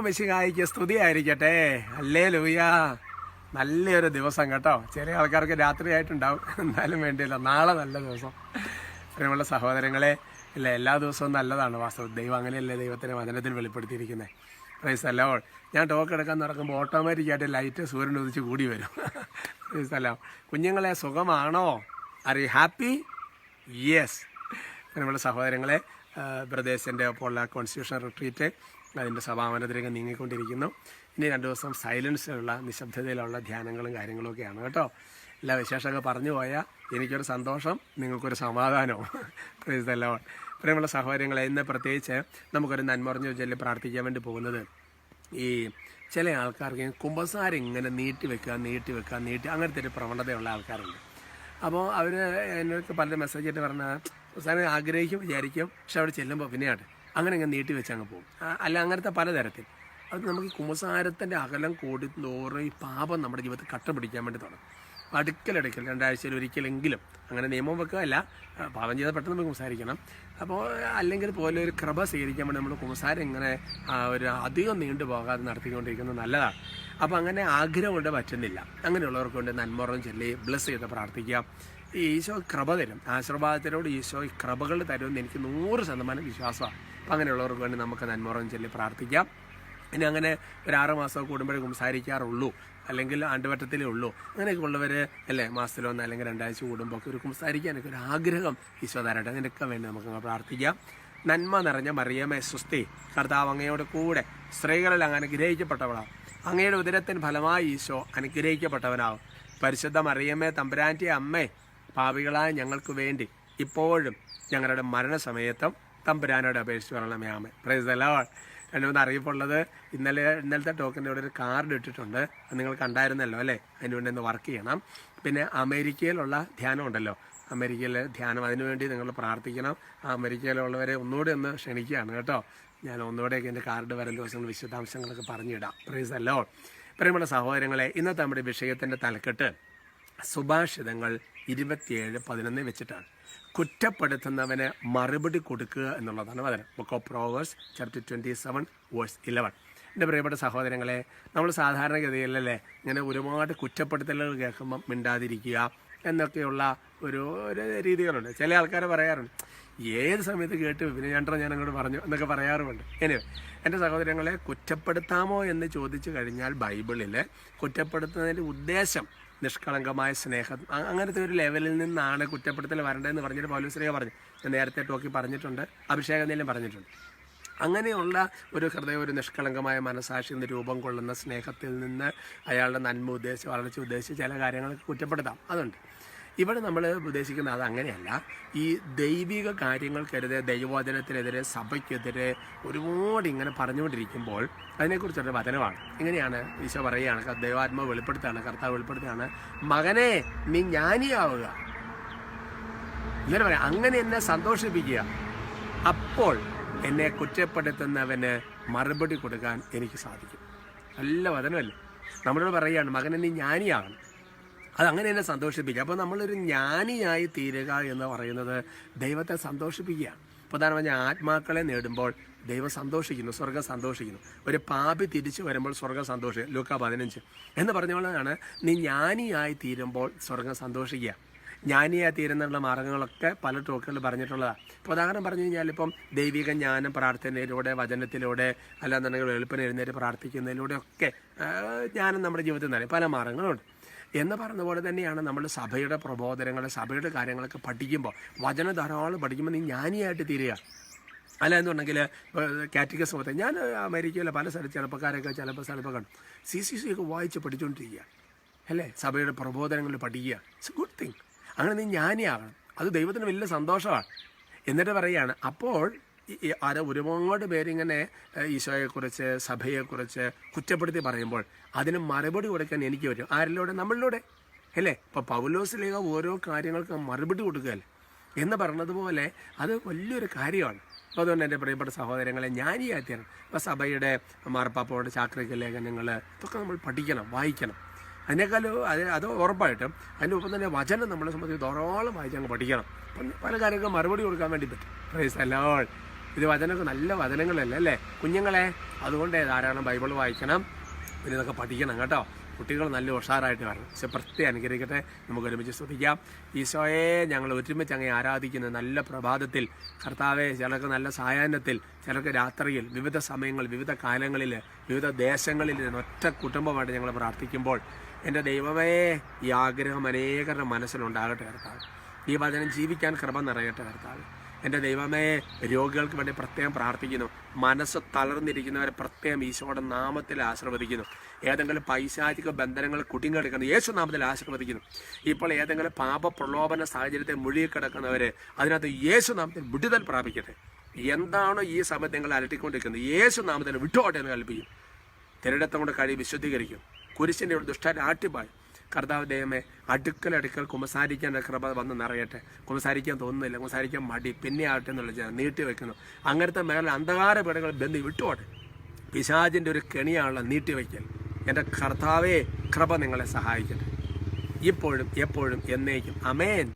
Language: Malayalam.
മെസ്സിഹായിക്ക് സ്തുതിയായിരിക്കട്ടെ. അല്ലേ ലൂയ നല്ലൊരു ദിവസം കേട്ടോ. ചെറിയ ആൾക്കാർക്ക് രാത്രിയായിട്ടുണ്ടാവും. എന്നാലും വേണ്ടിയില്ല. നാളെ നല്ല ദിവസം. പ്രിയമുള്ള സഹോദരങ്ങളെ ഇല്ല എല്ലാ ദിവസവും നല്ലതാണ്. വാസ്തവം ദൈവം അങ്ങനെയല്ലേ ദൈവത്തിന്റെ വചനത്തിൽ വെളിപ്പെടുത്തിയിരിക്കുന്നത് പ്രൈസ് അല്ലോ ഞാൻ ടോക്ക് എടുക്കാൻ നടക്കുമ്പോൾ ഓട്ടോമാറ്റിക്കായിട്ട് ലൈറ്റ് സൂര്യൻ ഉദിച്ച് കൂടി വരും. പ്രൈസ് അല്ലോ കുഞ്ഞുങ്ങളെ സുഖമാണോ? ആർ യു ഹാപ്പി യെസ് നമ്മുടെ സഹോദരങ്ങളെ ബ്രദേഴ്സിന്റെ ഒപ്പമുള്ള കോൺസ്റ്റിറ്റ്യൂഷൻ റിട്രീറ്റ് അതിന്റെ സമാപനത്തിലേക്ക് നീങ്ങിക്കൊണ്ടിരിക്കുന്നു. ഇനി രണ്ട് ദിവസം സൈലൻസിലുള്ള നിശബ്ദതയിലുള്ള ധ്യാനങ്ങളും കാര്യങ്ങളൊക്കെയാണ് കേട്ടോ. എല്ലാ വിശേഷമൊക്കെ പറഞ്ഞു പോയാൽ എനിക്കൊരു സന്തോഷം നിങ്ങൾക്കൊരു സമാധാനവും. പ്രീതല്ലോ പ്രിയമുള്ള സഹോദരങ്ങളെ ഇന്ന് പ്രത്യേകിച്ച് നമുക്കൊരു നന്മറിഞ്ഞ ചൊല്ലി പ്രാർത്ഥിക്കാൻ വേണ്ടി പോകുന്നത് ഈ ചില ആൾക്കാർക്ക് കുമ്പസാരം ഇങ്ങനെ നീട്ടി വെക്കുക നീട്ടി വെക്കുക നീട്ടി അങ്ങനത്തെ ഒരു പ്രവണതയുള്ള ആൾക്കാരുണ്ട്. അപ്പോൾ അവർ എന്നൊക്കെ പലരും മെസ്സേജ് ആയിട്ട് പറഞ്ഞാൽ സാറിന് ആഗ്രഹിക്കും വിചാരിക്കും പക്ഷെ അവിടെ ചെല്ലുമ്പോൾ പിന്നെയാണ് അങ്ങനെ അങ്ങ് നീട്ടി വെച്ച് അങ്ങ് പോകും. അല്ല അങ്ങനത്തെ പലതരത്തിൽ. അത് നമുക്ക് ഈ കുമ്പസാരത്തിന്റെ അകലം കൂടി തോറും ഈ പാപം നമ്മുടെ ജീവിതത്തിൽ കട്ട പിടിക്കാൻ വേണ്ടി തുടങ്ങും. അടുക്കലടുക്കൽ രണ്ടാഴ്ചയിൽ ഒരിക്കലെങ്കിലും അങ്ങനെ നിയമം വെക്കുകയല്ല. പാപം ചെയ്താൽ പെട്ടെന്ന് നമുക്ക് കുമ്പസാരിക്കണം. അപ്പോൾ അല്ലെങ്കിൽ പോലെ ഒരു കൃപ സ്വീകരിക്കാൻ വേണ്ടി നമ്മൾ കുമ്പസാരം ഇങ്ങനെ ഒരു അധികം നീണ്ടു പോകാതെ നടത്തിക്കൊണ്ടിരിക്കുന്നത് നല്ലതാണ്. അപ്പോൾ അങ്ങനെ ആഗ്രഹം കൊണ്ട് പറ്റുന്നില്ല. അങ്ങനെയുള്ളവർക്ക് വേണ്ടി നന്മറം ചൊല്ലി ബ്ലസ് ചെയ്ത് പ്രാർത്ഥിക്കുക. ഈശോ കൃപ തരും. ആശീർവാദത്തിനോട് ഈശോ ഈ കൃപകൾ തരുമെന്ന് എനിക്ക് നൂറ് ശതമാനം വിശ്വാസമാണ്. അങ്ങനെയുള്ളവർക്ക് വേണ്ടി നമുക്ക് നന്മറം ചൊല്ലി പ്രാർത്ഥിക്കാം. ഇനി അങ്ങനെ ഒരു ആറ് മാസം കൂടുമ്പോഴേ കുംസാരിക്കാറുള്ളൂ അല്ലെങ്കിൽ ആണ്ടുവട്ടത്തിലേ ഉള്ളൂ. അങ്ങനെയൊക്കെ ഉള്ളവർ അല്ലേ മാസത്തിലൊന്ന് അല്ലെങ്കിൽ രണ്ടാഴ്ച കൂടുമ്പോൾ ഒക്കെ ഒരു കുംസാരിക്കാനൊക്കെ ഒരു ആഗ്രഹം ഈശോ അതിനൊക്കെ വേണ്ടി നമുക്ക് പ്രാർത്ഥിക്കാം. നന്മ നിറഞ്ഞ മറിയമേ സുസ്തി കർത്താവ് അങ്ങയോട് കൂടെ സ്ത്രീകളിൽ അങ്ങ് അനുഗ്രഹിക്കപ്പെട്ടവളാവും അങ്ങയുടെ ഉദരത്തിന് ഫലമായി ഈശോ അനുഗ്രഹിക്കപ്പെട്ടവനാവും. പരിശുദ്ധ മറിയമ്മേ തമ്പുരാന്റെ അമ്മേ പാപികളായ ഞങ്ങൾക്ക് വേണ്ടി ഇപ്പോഴും ഞങ്ങളുടെ മരണസമയത്തും തമ്പുരാനോട് അപേക്ഷിച്ച് പറയണമേ ആമേ പ്രൈസ് അലോൾ എന്റെ ഒന്ന് അറിയിപ്പുള്ളത് ഇന്നലെ ഇന്നലത്തെ ടോക്കിന്റെ ഇവിടെ ഒരു കാർഡ് ഇട്ടിട്ടുണ്ട്. അത് നിങ്ങൾ കണ്ടായിരുന്നല്ലോ അല്ലേ? അതിന് വേണ്ടി ഒന്ന് വർക്ക് ചെയ്യണം. പിന്നെ അമേരിക്കയിലുള്ള ധ്യാനം ഉണ്ടല്ലോ. അമേരിക്കയിലെ ധ്യാനം. അതിനുവേണ്ടി നിങ്ങൾ പ്രാർത്ഥിക്കണം. ആ അമേരിക്കയിലുള്ളവരെ ഒന്നുകൂടി ഒന്ന് ക്ഷണിക്കുകയാണ് കേട്ടോ. ഞാൻ ഒന്നുകൂടെയൊക്കെ എന്റെ കാർഡ് വരൽ ദിവസങ്ങൾ വിശദാംശങ്ങളൊക്കെ പറഞ്ഞിടാം. പ്രൈസ് അല്ലോ പ്രിയമുള്ള സഹോദരങ്ങളെ ഇന്നത്തെ നമ്മുടെ വിഷയത്തിന്റെ തലക്കെട്ട് സുഭാഷിതങ്ങൾ ഇരുപത്തിയേഴ് പതിനൊന്ന് വെച്ചിട്ടാണ്. കുറ്റപ്പെടുത്തുന്നവന് മറുപടി കൊടുക്കുക എന്നുള്ളതാണ് വചനം. Book of Proverbs chapter twenty seven verse eleven എന്റെ പ്രിയപ്പെട്ട സഹോദരങ്ങളെ നമ്മൾ സാധാരണഗതിയിലല്ലേ ഇങ്ങനെ ഒരുപാട് കുറ്റപ്പെടുത്തലുകൾ കേൾക്കുമ്പം മിണ്ടാതിരിക്കുക എന്നൊക്കെയുള്ള ഒരു ഒരു രീതികളുണ്ട്. ചില ആൾക്കാർ പറയാറുണ്ട് ഏത് സമയത്ത് കേട്ട് പിന്നെ ഞണ്ടോ ഞാൻ അങ്ങോട്ട് പറഞ്ഞു എന്നൊക്കെ പറയാറുമുണ്ട്. ഇനി എന്റെ സഹോദരങ്ങളെ കുറ്റപ്പെടുത്താമോ എന്ന് ചോദിച്ചു കഴിഞ്ഞാൽ ബൈബിളിൽ കുറ്റപ്പെടുത്തുന്നതിന്റെ ഉദ്ദേശം നിഷ്കളങ്കമായ സ്നേഹം. അങ്ങനത്തെ ഒരു ലെവലിൽ നിന്നാണ് കുറ്റപ്പെടുത്തൽ വരേണ്ടതെന്ന് പറഞ്ഞിട്ട് പൗലോസ്ലിഹ പറഞ്ഞു. ഞാൻ നേരത്തെ ടോക്കി പറഞ്ഞിട്ടുണ്ട്. അഭിഷേകം അഭിഷേകനിലും പറഞ്ഞിട്ടുണ്ട്. അങ്ങനെയുള്ള ഒരു ഹൃദയം ഒരു നിഷ്കളങ്കമായ മനസാക്ഷി നിന്ന് രൂപം കൊള്ളുന്ന സ്നേഹത്തിൽ നിന്ന് അയാളുടെ നന്മ ഉദ്ദേശിച്ച് വളർച്ച ഉദ്ദേശിച്ച് ചില കാര്യങ്ങൾക്ക് കുറ്റപ്പെടുത്താം. അതുണ്ട്. ഇവിടെ നമ്മൾ ഉദ്ദേശിക്കുന്നത് അത് അങ്ങനെയല്ല. ഈ ദൈവിക കാര്യങ്ങൾക്കെതിരെ ദൈവവചനത്തിനെതിരെ സഭയ്ക്കെതിരെ ഒരുപാട് ഇങ്ങനെ പറഞ്ഞുകൊണ്ടിരിക്കുമ്പോൾ അതിനെക്കുറിച്ചൊരു വചനമാണ്. ഇങ്ങനെയാണ് ഈശോ പറയുകയാണ് ദൈവാത്മ വെളിപ്പെടുത്തുകയാണ് കർത്താവ് വെളിപ്പെടുത്തുകയാണ്. മകനെ നീ ജ്ഞാനിയാവുക. ഇങ്ങനെ പറയാം അങ്ങനെ എന്നെ സന്തോഷിപ്പിക്കുക. അപ്പോൾ എന്നെ കുറ്റപ്പെടുത്തുന്നവന് മറുപടി കൊടുക്കാൻ എനിക്ക് സാധിക്കും. നല്ല വചനമല്ലേ? നമ്മളോട് പറയുകയാണ് മകനെ നീ ജ്ഞാനിയാകണം അത് അങ്ങനെ എന്നെ സന്തോഷിപ്പിക്കുക? അപ്പോൾ നമ്മളൊരു ജ്ഞാനിയായി തീരുക എന്ന് പറയുന്നത് ദൈവത്തെ സന്തോഷിപ്പിക്കുകയാണ് പ്രധാനമായി ആത്മാക്കളെ നേടുമ്പോൾ ദൈവം സന്തോഷിക്കുന്നു സ്വർഗം സന്തോഷിക്കുന്നു. ഒരു പാപി തിരിച്ചു വരുമ്പോൾ സ്വർഗം സന്തോഷിക്കും. ലൂക്ക പതിനഞ്ച്. എന്ന് പറഞ്ഞുകൊണ്ടാണ് നീ ജ്ഞാനിയായി തീരുമ്പോൾ സ്വർഗം സന്തോഷിക്കുക. ജ്ഞാനിയായി തീരുന്നുള്ള മാർഗങ്ങളൊക്കെ പല ടോക്കുകളിൽ പറഞ്ഞിട്ടുള്ളതാണ് ഇപ്പോൾ ഉദാഹരണം പറഞ്ഞു കഴിഞ്ഞാൽ ഇപ്പം ദൈവിക ജ്ഞാനം പ്രാർത്ഥനയിലൂടെ വചനത്തിലൂടെ അല്ലാന്നുണ്ടെങ്കിൽ എളുപ്പം എഴുന്നേറ്റ് പ്രാർത്ഥിക്കുന്നതിലൂടെ ഒക്കെ ജ്ഞാനം നമ്മുടെ ജീവിതത്തിൽ നിന്നാണ് പല മാർഗങ്ങളുണ്ട്. എന്ന് പറഞ്ഞ പോലെ തന്നെയാണ് നമ്മൾ സഭയുടെ പ്രബോധനങ്ങൾ സഭയുടെ കാര്യങ്ങളൊക്കെ പഠിക്കുമ്പോൾ വചന ധാരാളം പഠിക്കുമ്പോൾ നീ ജ്ഞാനിയായിട്ട് തീരുക. അല്ല എന്നുണ്ടെങ്കിൽ കാറ്റഗസ് മൊത്തം ഞാൻ അമേരിക്കയിലെ പല സ്ഥലത്ത് ചെറുപ്പക്കാരൊക്കെ ചിലപ്പോൾ സ്ഥലപ്പോൾ കണ്ടു. സി സി സി ഒക്കെ വായിച്ച് പഠിച്ചുകൊണ്ടിരിക്കുക അല്ലേ? സഭയുടെ പ്രബോധനങ്ങൾ പഠിക്കുക ഇറ്റ്സ് ഗുഡ് തിങ് അങ്ങനെ നീ ജ്ഞാനിയാകണം. അത് ദൈവത്തിന് വലിയ സന്തോഷമാണ്. എന്നിട്ട് പറയുകയാണ് അപ്പോൾ ആരോ ഒരുപാട് പേരിങ്ങനെ ഈശോയെക്കുറിച്ച് സഭയെക്കുറിച്ച് കുറ്റപ്പെടുത്തി പറയുമ്പോൾ അതിന് മറുപടി കൊടുക്കാൻ എനിക്ക് വരും ആരിലൂടെ? നമ്മളിലൂടെ. അല്ലേ? ഇപ്പോൾ പൗലോസിലേക്ക് ഓരോ കാര്യങ്ങൾക്ക് മറുപടി കൊടുക്കുകയല്ലേ? എന്ന് പറഞ്ഞതുപോലെ അത് വലിയൊരു കാര്യമാണ്. അപ്പോൾ അതുകൊണ്ട് എന്റെ പ്രിയപ്പെട്ട സഹോദരങ്ങളെ ഞാൻ ഈ ആദ്യമാണ് ഇപ്പോൾ സഭയുടെ മാർപ്പാപ്പയുടെ ചാക്രിക ലേഖനങ്ങൾ ഇതൊക്കെ നമ്മൾ പഠിക്കണം വായിക്കണം. അതിനേക്കാളും അത് അത് ഉറപ്പായിട്ടും അതിന്റെ ഒപ്പം തന്നെ വചനം നമ്മളെ സംബന്ധിച്ച് ധാരാളം വായിച്ച് അങ്ങ് പഠിക്കണം. അപ്പം പല കാര്യങ്ങൾക്കും മറുപടി കൊടുക്കാൻ വേണ്ടി പറ്റും. പ്രൈസ് ഇത് വചനമൊക്കെ നല്ല വചനങ്ങളല്ലേ അല്ലേ? കുഞ്ഞുങ്ങളെ അതുകൊണ്ട് ധാരാളം ബൈബിൾ വായിക്കണം. പിന്നെ ഇതൊക്കെ പഠിക്കണം കേട്ടോ. കുട്ടികൾ നല്ല ഉഷാറായിട്ട് വരണം. പക്ഷെ പ്രത്യേകം അനുഗ്രഹിക്കട്ടെ. നമുക്ക് ഒരുമിച്ച് ശ്രദ്ധിക്കാം. ഈശോയെ ഞങ്ങൾ ഒരുമിച്ച് അങ്ങ് ആരാധിക്കുന്ന. നല്ല പ്രഭാതത്തിൽ കർത്താവെ ചിലർക്ക് നല്ല സായാഹ്നത്തിൽ ചിലർക്ക് രാത്രിയിൽ വിവിധ സമയങ്ങൾ വിവിധ കാലങ്ങളിൽ വിവിധ ദേശങ്ങളിൽ ഒറ്റ കുടുംബമായിട്ട് ഞങ്ങൾ പ്രാർത്ഥിക്കുമ്പോൾ എന്റെ ദൈവമേ ഈ ആഗ്രഹം അനേകരുടെ മനസ്സിലുണ്ടാകട്ടെ കർത്താവ്. ഈ വചനം ജീവിക്കാൻ കൃപ നിറയട്ടെ കർത്താവ്. എന്റെ ദൈവമേ രോഗികൾക്ക് വേണ്ടി പ്രത്യേകം പ്രാർത്ഥിക്കുന്നു. മനസ്സ് തളർന്നിരിക്കുന്നവരെ പ്രത്യേകം ഈശോയുടെ നാമത്തിൽ ആശീർവദിക്കുന്നു. ഏതെങ്കിലും പൈശാചിക ബന്ധനങ്ങൾ കുടുങ്ങിക്കിടക്കുന്ന യേശു നാമത്തിൽ ആശീർവദിക്കുന്നു. ഇപ്പോൾ ഏതെങ്കിലും പാപ പ്രലോഭന സാഹചര്യത്തെ മുഴുകിക്കിടക്കുന്നവരെ അതിനകത്ത് യേശു നാമത്തിൽ വിടുതൽ പ്രാപിക്കട്ടെ. എന്താണോ ഈ സമയത്ത് നിങ്ങൾ അലട്ടിക്കൊണ്ടിരിക്കുന്നത്? യേശു നാമത്തിൽ വിട്ടോട്ടെ എന്ന് കൽപ്പിക്കും. തിരടത്തം കൊണ്ട് കഴി വിശുദ്ധീകരിക്കും. കുരിശിന്റെ ഒരു ദുഷ്ട ആട്ടിപ്പായി കർത്താവ് ദൈവമേ അടുക്കൽ അടുക്കൽ കുമ്പസാരിക്കാൻ കൃപ വന്ന് നിറയട്ടെ. കുമ്പസാരിക്കാൻ തോന്നുന്നില്ല. കുമ്പസാരിക്കാൻ മടി. പിന്നെ ആവട്ടെ എന്നുള്ള ജനം നീട്ടി വെക്കുന്നു. അങ്ങനത്തെ മേഖല അന്ധകാര പീഠങ്ങൾ ബന്ധി വിട്ടുപോട്ടെ. പിശാചിന്റെ ഒരു കെണിയാണല്ലോ നീട്ടിവെക്കൽ എന്റെ കർത്താവേ കൃപ നിങ്ങളെ സഹായിക്കട്ടെ. ഇപ്പോഴും എപ്പോഴും എന്നേക്കും. അമേൻ